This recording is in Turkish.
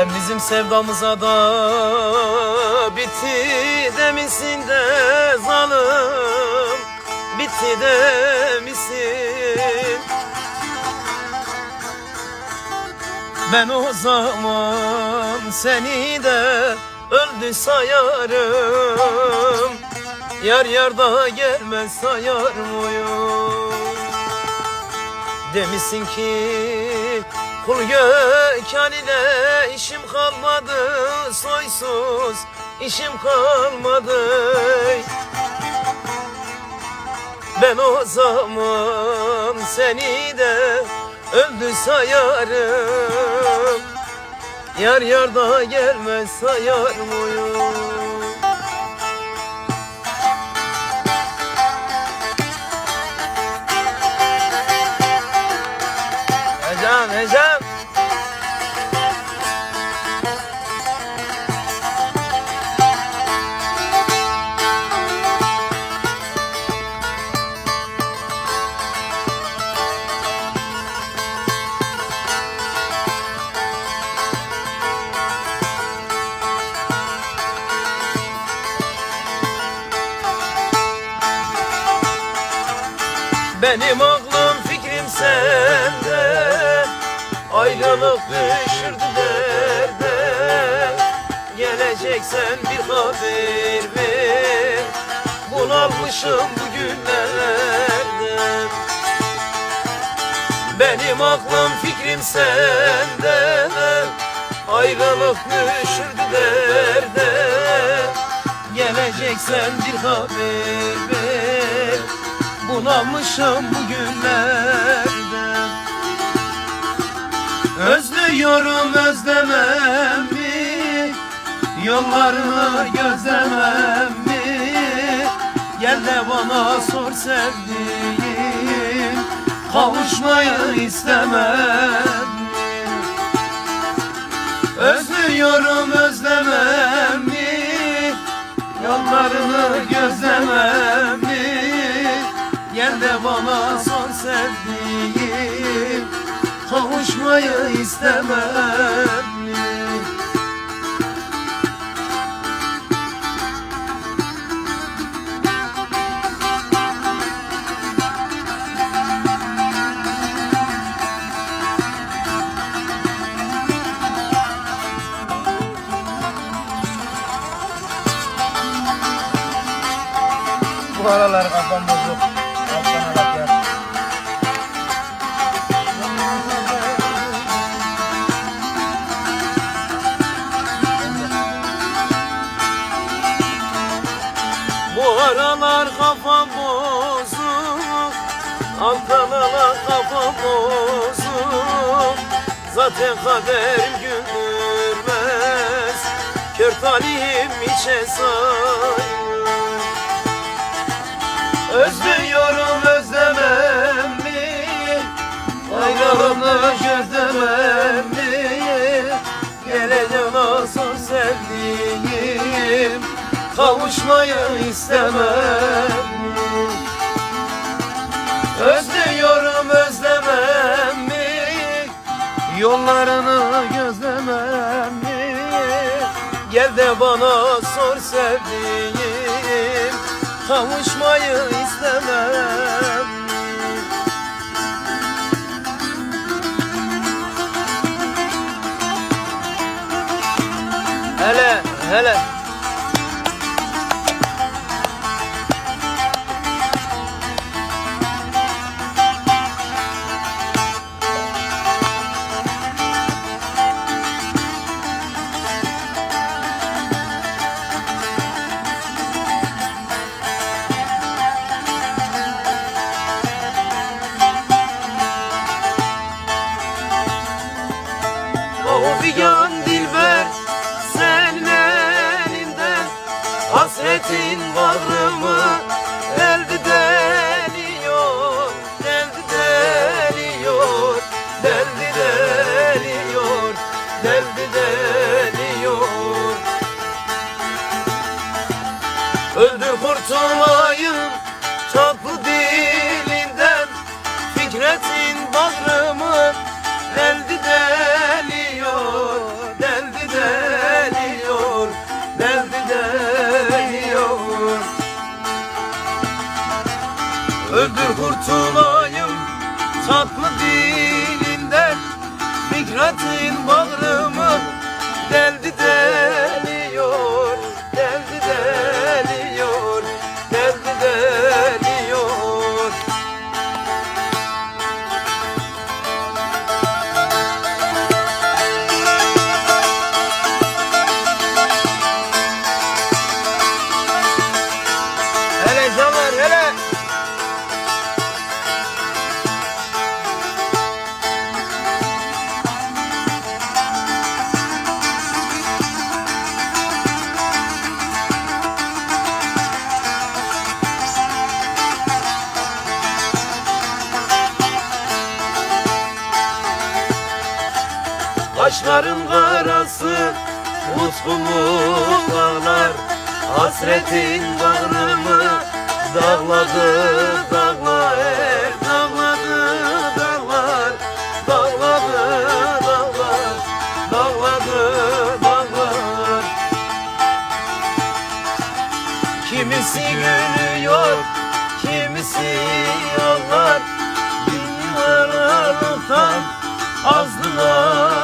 Sen bizim sevdamıza da bitti demişsin de zalim. Bitti demişsin. Ben o zaman seni de öldü sayarım. Yar yar daha gelmez sayar mıyım? Demişsin ki kul gökhan ile işim kalmadı Soysuz işim kalmadı. Ben o zaman seni de öldü sayarım. Yar yar daha gelmez sayar mıyım Benim aklım fikrim sende Ayrılık düşürdü derde. Geleceksen bir haber ver Bunalmışım bu günlerde. Benim aklım fikrim sende Ayrılık düşürdü derde. Geleceksen bir haber ver Bunamışım bu günlerde. Özlüyorum özlemem mi Yollarını gözlemem mi Gel de bana sor sevdiğim Kavuşmayı istemem. Mi Özlüyorum özlemem mi Yollarını gözlemem bana sor sevdiğim Kavuşmayı istemem? Bu aralar kafam bozuk. Aralar kafam bozuk Alttan ala kafam bozuk. Zaten kaderim güldürmez Kör talihim içe sayıyor Özlüyorum özlemem Kavuşmayı istemem. Özlüyorum özlemem mi? Yollarını gözlemem mi? Gel de bana sor sevdiğim Kavuşmayı istemem. Hele hele Hasretin bağrımı deldi deliyor Deldi deliyor Deldi deliyor Deldi deliyor. Öldü kurtulayım kurtulayım tatlı Kaşların karası Utkumu dağlar Hasretin bağrımı Dağladı dağlar Dağladı dağlar. Dağladı dağlar Dağladı dağlar. Kimisi gülüyor Kimisi ağlar. Bin aralıktan Azlı